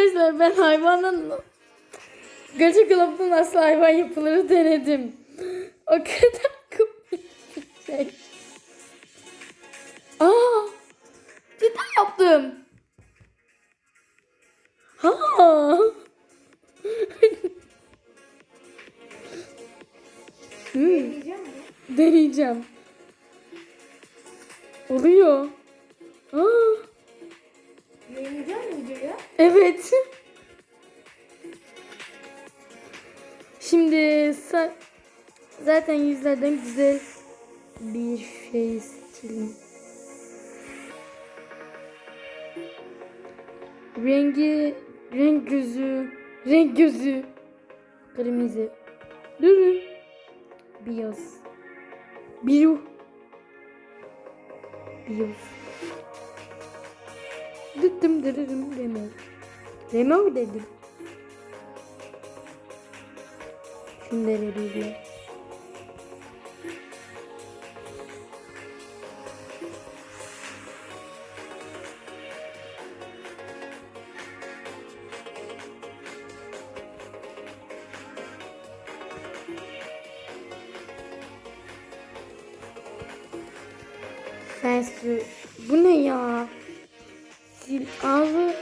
Arkadaşlar ben hayvanın Gacı kılıflı nasıl hayvan yapılır denedim. O kadar komik bir şey. Aa! Cidden yaptım. Ha! hmm, deneyeceğim. Oluyor. Aa! Evet. Şimdi zaten yüzlerden güzel bir şey seçelim. Rengi, renk gözü, renk gözü, kırmızı, dürü, beyaz, biru, beyaz. Dıttım dırırım deme. Deme mi dedim? Şunları Sen su... Bu ne ya? Sil ağzı...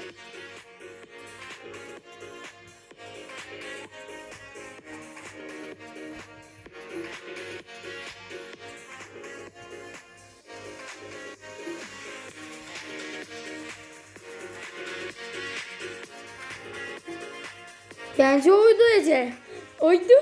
Bence oydu Ece. Oydu.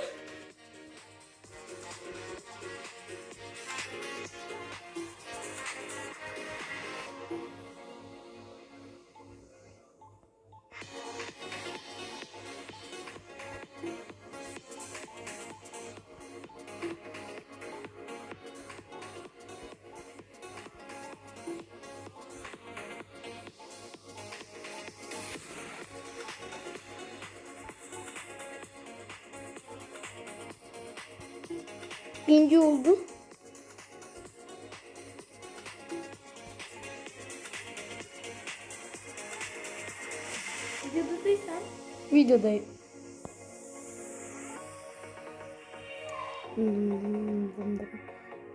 Birinci oldu. Videodaysan Videodayım.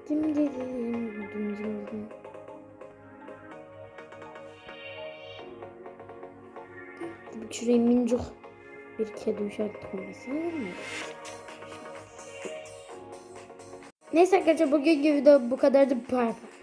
Kim dedim? Şuraya mincuk bir kedi uşak olması mı? Neyse arkadaşlar bugünkü video bu kadardı. Bye bye.